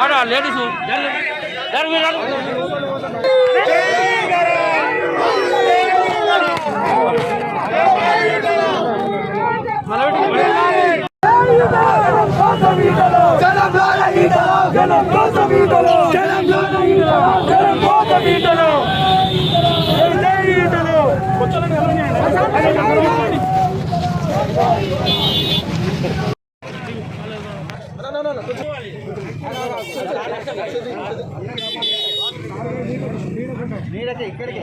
ఆడ లేడీస్ జరుగు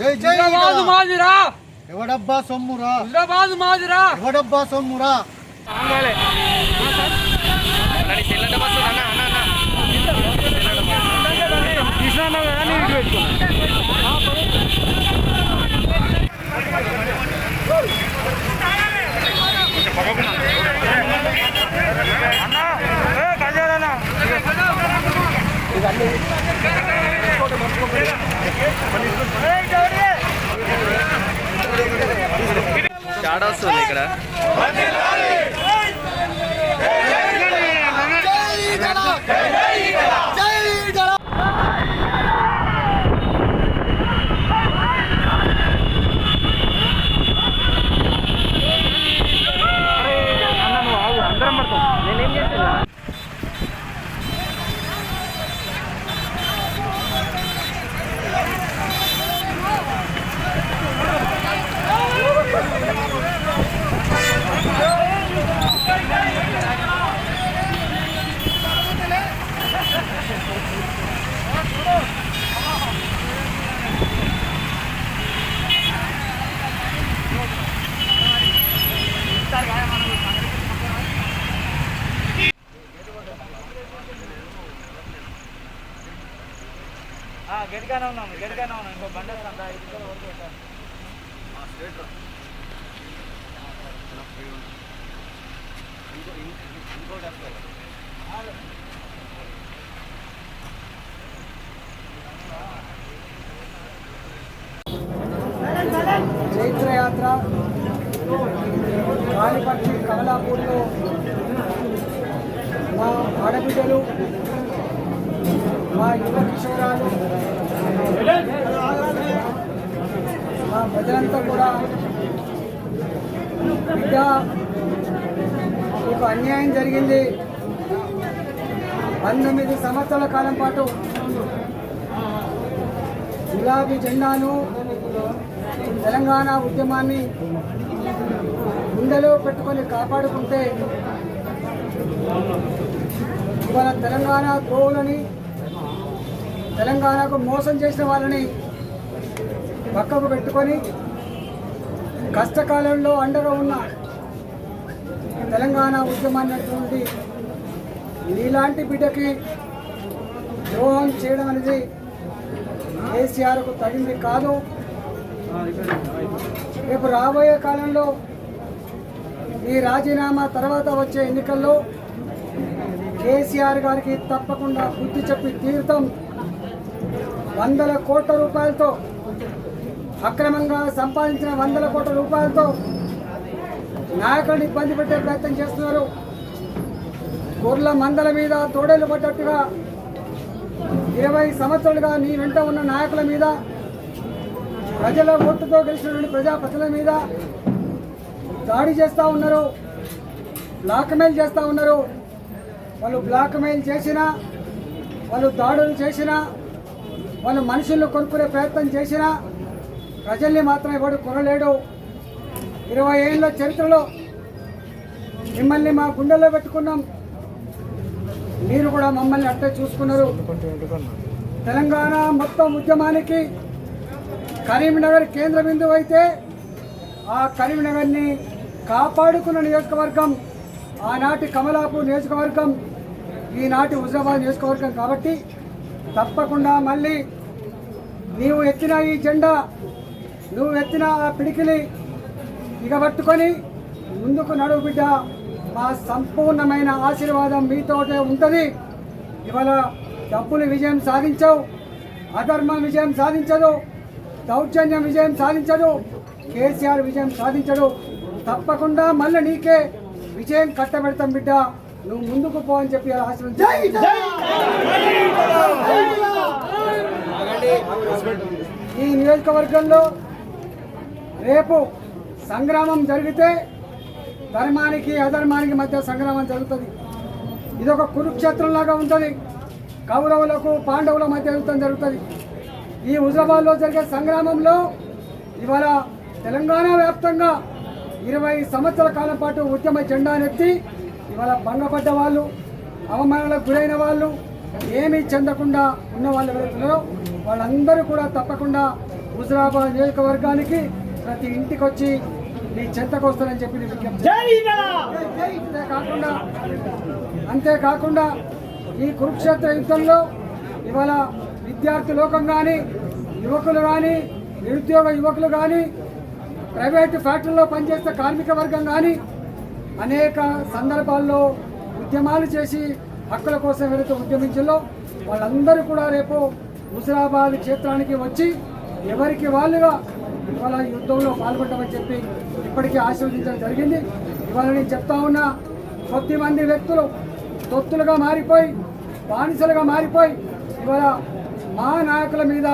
హైదరాబాద్ మాదిరా. ఎవడబ్బా సొమ్మురా? హైదరాబాద్ మాదిరా. ఎవడబ్బా సొమ్మురా? తేడా వస్తుంది ఇక్కడ. చైత్రయాత్ర కాళీపక్షి కమలాపూర్లో మా ఆడబిడ్డలు మా యువ కిషోరాలు మా ప్రజలంతా కూడా విద్యా మీకు అన్యాయం జరిగింది. పంతొమ్మిది సంవత్సరాల కాలం పాటు గులాబీ జెండాను తెలంగాణ ఉద్యమాన్ని గుండెలో పెట్టుకొని కాపాడుకుంటే ఇవాళ తెలంగాణ ద్రోవులని తెలంగాణకు మోసం చేసిన వాళ్ళని పక్కకు పెట్టుకొని కష్టకాలంలో అండగా ఉన్న తెలంగాణ ఉద్యమాన్ని అటువంటి నీలాంటి బిడ్డకి ద్రోహం చేయడం అనేది కేసీఆర్కు తగింది కాదు. రేపు రాబోయే కాలంలో ఈ రాజీనామా తర్వాత వచ్చే ఎన్నికల్లో కేసీఆర్ గారికి తప్పకుండా బుద్ధి చెప్పి తీర్థం వందల కోట్ల రూపాయలతో అక్రమంగా సంపాదించిన వందల కోట్ల రూపాయలతో నాయకులను ఇబ్బంది పెట్టే ప్రయత్నం చేస్తున్నారు. గొర్రెల మందల మీద తోడేలు పడ్డట్టుగా ఇరవై సంవత్సరాలుగా నీ వెంట ఉన్న నాయకుల మీద ప్రజల ఓటుతో గెలిచినటువంటి ప్రజాప్రతిల మీద దాడి చేస్తూ ఉన్నారు. బ్లాక్మెయిల్ చేస్తూ ఉన్నారు. వాళ్ళు బ్లాక్మెయిల్ చేసినా వాళ్ళు దాడులు చేసినా వాళ్ళు మనుషులను కొనుక్కునే ప్రయత్నం చేసినా ప్రజల్ని మాత్రం ఎవడు కొనలేడు. ఇరవై ఏళ్ళ చరిత్రలో మిమ్మల్ని మా గుండెల్లో పెట్టుకున్నాం. మీరు కూడా మమ్మల్ని అట్టే చూసుకున్నారు. తెలంగాణ మొత్తం ఉద్యమానికి కరీంనగర్ కేంద్ర బిందువు అయితే ఆ కరీంనగర్ని కాపాడుకున్న నియోజకవర్గం ఆనాటి కమలాపూర్ నియోజకవర్గం ఈనాటి హుజరాబాద్ నియోజకవర్గం కాబట్టి తప్పకుండా మళ్ళీ నీవు ఎత్తిన ఈ జెండా నువ్వు ఎత్తిన ఆ పిడికిలి ఇక ముందుకు నడువు బిడ్డ మా సంపూర్ణమైన ఆశీర్వాదం మీతోటే ఉంటుంది. ఇవాళ డబ్బులు విజయం సాధించవు అధర్మం విజయం సాధించదు దౌర్జన్యం విజయం సాధించదు కేసీఆర్ విజయం సాధించడు. తప్పకుండా మళ్ళీ నీకే విజయం కట్టబెడతాం బిడ్డ. నువ్వు ముందుకు పో అని చెప్పి ఆశీర్వదించు. ఈ నియోజకవర్గంలో రేపు సంగ్రామం జరిగితే ధర్మానికి అధర్మానికి మధ్య సంగ్రామం జరుగుతుంది. ఇది ఒక కురుక్షేత్రం లాగా ఉంటుంది. కౌరవులకు పాండవుల మధ్య యుద్ధం జరుగుతుంది. ఈ హుజరాబాద్లో జరిగే సంగ్రామంలో ఇవాళ తెలంగాణ వ్యాప్తంగా ఇరవై సంవత్సరాల కాలం పాటు ఉద్యమ జెండానెత్తి ఇవాళ భంగపడ్డ వాళ్ళు అవమానాలకు గురైన వాళ్ళు ఏమీ చెందకుండా ఉన్న వాళ్ళు ఎవరైతున్నారో వాళ్ళందరూ కూడా తప్పకుండా హుజరాబాద్ నియోజకవర్గానికి ప్రతి ఇంటికి వచ్చి నీ చెంతకు వస్తారని చెప్పి విజ్ఞప్తి అంతేకాకుండా అంతేకాకుండా ఈ కురుక్షేత్ర యుద్ధంలో ఇవాళ విద్యార్థి లోకం కానీ యువకులు కానీ నిరుద్యోగ యువకులు కానీ ప్రైవేటు ఫ్యాక్టరీలో పనిచేసే కార్మిక వర్గం కానీ అనేక సందర్భాల్లో ఉద్యమాలు చేసి హక్కుల కోసం ఎవరైతే ఉద్యమించాలో వాళ్ళందరూ కూడా రేపు హుజరాబాద్ క్షేత్రానికి వచ్చి ఎవరికి వాళ్ళుగా ఇవాళ యుద్ధంలో పాల్గొంటామని చెప్పి ఇప్పటికీ ఆశీర్వదించడం జరిగింది. ఇవాళ నేను చెప్తా ఉన్న కొద్ది మంది వ్యక్తులు తొత్తులుగా మారిపోయి బానిసలుగా మారిపోయి ఇవాళ మా నాయకుల మీద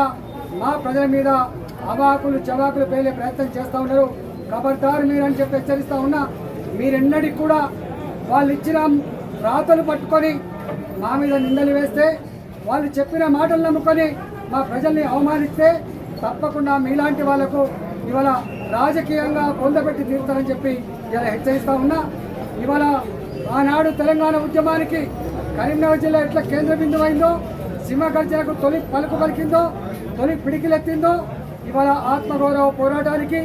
మా ప్రజల మీద అవాకులు చవాకులు పేలే ప్రయత్నం చేస్తూ ఉన్నారు. కబర్దారు మీరు అని చెప్పి హెచ్చరిస్తూ ఉన్నా మీరెన్నడికి కూడా వాళ్ళు ఇచ్చిన రాతలు పట్టుకొని మా మీద నిందలు వేస్తే వాళ్ళు చెప్పిన మాటలు నమ్ముకొని మా ప్రజల్ని అవమానిస్తే తప్పకుండా మీలాంటి వాళ్ళకు ఇవాళ రాజకీయంగా పొందబెట్టి తీరుతారని చెప్పి ఇలా హెచ్చరిస్తా ఉన్నా. ఇవాళ ఆనాడు తెలంగాణ ఉద్యమానికి కరీంనగర్ జిల్లా ఎట్లా కేంద్ర బిందువు అయిందో సింహగర్జనకు తొలి పలుకు పలికిందో తొలి పిడికిలెత్తిందో ఇవాళ ఆత్మగౌరవ పోరాటానికి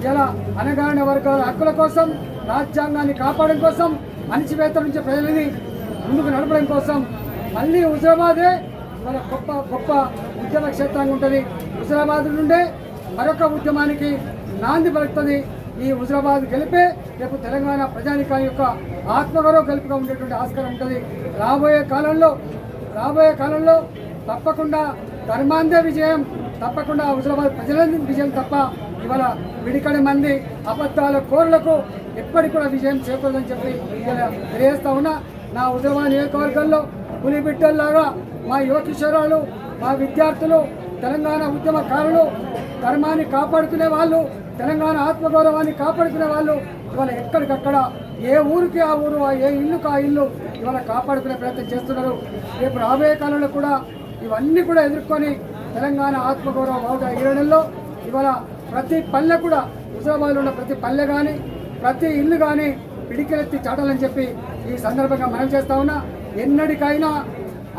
ఇలా అనగారిన వర్గాల హక్కుల కోసం రాజ్యాంగాన్ని కాపాడడం కోసం అణిచివేత నుంచి ప్రజలని ముందుకు నడపడం కోసం మళ్ళీ హుజరాబాదే మన గొప్ప గొప్ప ఉద్యమ క్షేత్రంగా ఉంటుంది. హుజరాబాద్ నుండే మరొక ఉద్యమానికి నాంది పలుకుతుంది ఈ హుజరాబాద్ గెలిపే రేపు తెలంగాణ ప్రజానికం యొక్క ఆత్మగౌరవ గెలుపుగా ఉండేటువంటి ఆస్కారం ఉంటుంది. రాబోయే కాలంలో రాబోయే కాలంలో తప్పకుండా ధర్మాందే విజయం తప్పకుండా హుజరాబాద్ ప్రజల విజయం తప్ప ఇవాళ విడికడి మంది అబద్ధాల కోర్లకు ఎప్పటికి కూడా విజయం చేకూరదని చెప్పి తెలియజేస్తా ఉన్నా. నా హుజరాబాద్ నియోజకవర్గంలో పులి బిడ్డల్లాగా మా యువ కిషోరాలు మా విద్యార్థులు తెలంగాణ ఉద్యమకారులు ధర్మాన్ని కాపాడుకునే వాళ్ళు తెలంగాణ ఆత్మగౌరవాన్ని కాపాడుకునే వాళ్ళు ఇవాళ ఎక్కడికక్కడ ఏ ఊరికి ఆ ఊరు ఆ ఏ ఇల్లుకు ఆ ఇల్లు ఇవాళ కాపాడుకునే ప్రయత్నం చేస్తున్నారు. రేపు రాబోయే కాలంలో కూడా ఇవన్నీ కూడా ఎదుర్కొని తెలంగాణ ఆత్మగౌరవ బావుగా ఈరడంలో ఇవాళ ప్రతి పల్లె కూడా హుజరాబాద్లో ఉన్న ప్రతి పల్లె కానీ ప్రతి ఇల్లు కానీ పిడికెలెత్తి చాటాలని చెప్పి ఈ సందర్భంగా మనం చేస్తా ఉన్నా. ఎన్నడికైనా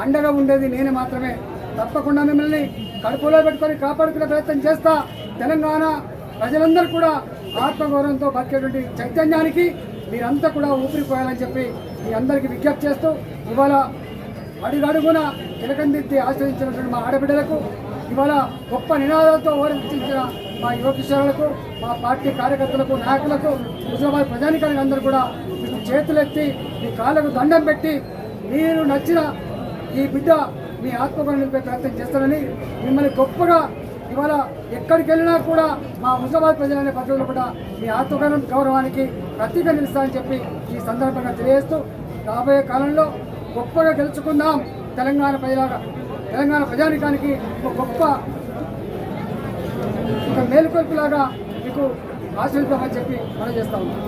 అండగా ఉండేది నేను మాత్రమే. తప్పకుండా మిమ్మల్ని కడుపులో పెట్టుకొని కాపాడుకునే ప్రయత్నం చేస్తా. తెలంగాణ ప్రజలందరూ కూడా ఆత్మగౌరవంతో బతికేటువంటి చైతన్యానికి మీరంతా కూడా ఊపిరిపోయాలని చెప్పి మీ అందరికీ విజ్ఞప్తి చేస్తూ ఇవాళ అడుగడుగున తిలకందిద్ది ఆశ్రయించినటువంటి మా ఆడబిడ్డలకు ఇవాళ గొప్ప నినాదాలతో ఓరించిన మా యువకిషోరులకు మా పార్టీ కార్యకర్తలకు నాయకులకు హుజరాబాద్ ప్రజానికానికి అందరూ కూడా మీకు చేతులెత్తి మీ కాళ్ళకు దండం పెట్టి మీరు నచ్చిన ఈ బిడ్డ మీ ఆత్మగౌరవం ప్రయత్నం చేస్తారని మిమ్మల్ని గొప్పగా ఇవాళ ఎక్కడికి వెళ్ళినా కూడా మా హుజాబాద్ ప్రజలనే పద్ధతులు కూడా మీ ఆత్మగౌరవం గౌరవానికి ప్రతీక నిలుస్తారని చెప్పి ఈ సందర్భంగా తెలియజేస్తూ రాబోయే కాలంలో గొప్పగా గెలుచుకుందాం తెలంగాణ ప్రజలాగా తెలంగాణ ప్రజానికానికి ఒక గొప్ప ఒక మేలుకొల్పులాగా మీకు ఆశీర్వదిద్దామని చెప్పి మనం చేస్తా ఉన్నాం.